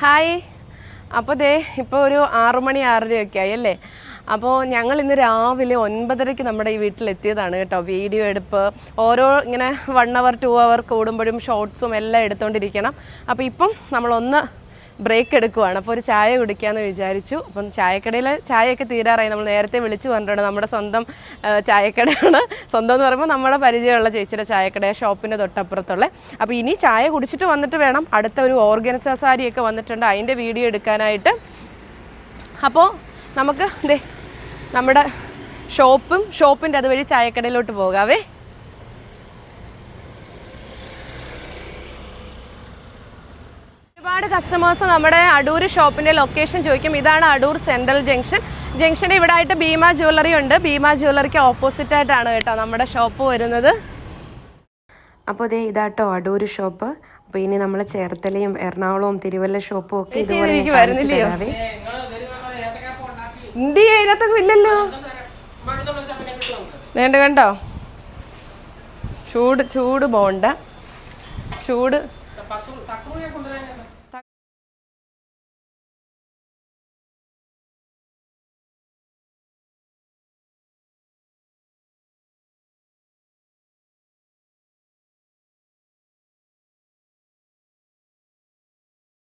Hi. അപ്പോൾ ദേ ഇപ്പോൾ ഒരു ആറു മണി ആറരയൊക്കെ ആയി അല്ലേ? അപ്പോൾ ഞങ്ങൾ ഇന്ന് രാവിലെ ഒൻപതരയ്ക്ക് നമ്മുടെ ഈ വീട്ടിലെത്തിയതാണ് കേട്ടോ. വീഡിയോ എടുപ്പ് ഓരോ ഇങ്ങനെ വൺ അവർ ടു അവർ കൂടുമ്പോഴും ഷോർട്സും എല്ലാം എടുത്തുകൊണ്ടിരിക്കണം അപ്പോൾ ഇപ്പം നമ്മളൊന്ന് ബ്രേക്ക് എടുക്കുവാണ്. അപ്പോൾ ഒരു ചായ കുടിക്കാമെന്ന് വിചാരിച്ചു. അപ്പം ചായക്കടയിൽ ചായയൊക്കെ തീരാറായി. നമ്മൾ നേരത്തെ വിളിച്ചു പറഞ്ഞിട്ടുണ്ട്. നമ്മുടെ സ്വന്തം ചായക്കടയാണ്. സ്വന്തം എന്ന് പറയുമ്പോൾ നമ്മുടെ പരിചയമുള്ള ചേച്ചിയുടെ ചായക്കട ഷോപ്പിന്റെ തൊട്ടപ്പുറത്തുള്ള. അപ്പോൾ ഇനി ചായ കുടിച്ചിട്ട് വന്നിട്ട് വേണം. അടുത്ത ഒരു ഓർഗനൈസ സാരിയൊക്കെ വന്നിട്ടുണ്ട്. അതിന്റെ വീഡിയോ എടുക്കാനായിട്ട്. അപ്പോൾ നമുക്ക് ദേ നമ്മുടെ ഷോപ്പും ഷോപ്പിന്റെ അതുവഴി ചായക്കടയിലോട്ട് പോകാവേ. ഒരുപാട് കസ്റ്റമേഴ്സ് നമ്മുടെ അടൂർ ഷോപ്പിന്റെ ലൊക്കേഷൻ ചോദിക്കും. ഇതാണ് അടൂർ സെൻട്രൽ ജംഗ്ഷൻ ജംഗ്ഷന് ഇവിടെ ആയിട്ട് ഭീമ ജ്വല്ലറി ഉണ്ട്. ഭീമ ജ്വല്ലറിക്ക് ഓപ്പോസിറ്റ് ആയിട്ടാണ് കേട്ടോ നമ്മുടെ ഷോപ്പ് വരുന്നത്. അപ്പോൾ ഇതേ ഇതാട്ടോ അടൂർ ഷോപ്പ് അപ്പോൾ ഇനി നമ്മൾ ചേർത്തലയും എറണാകുളവും തിരുവല്ല ഷോപ്പും ഒക്കെ ഇതുപോലെ വരുന്നില്ലയോ? ഇല്ലല്ലോ. വേണ്ട കണ്ടോ ചൂട് ചൂട് ബോണ്ട. ചൂട്.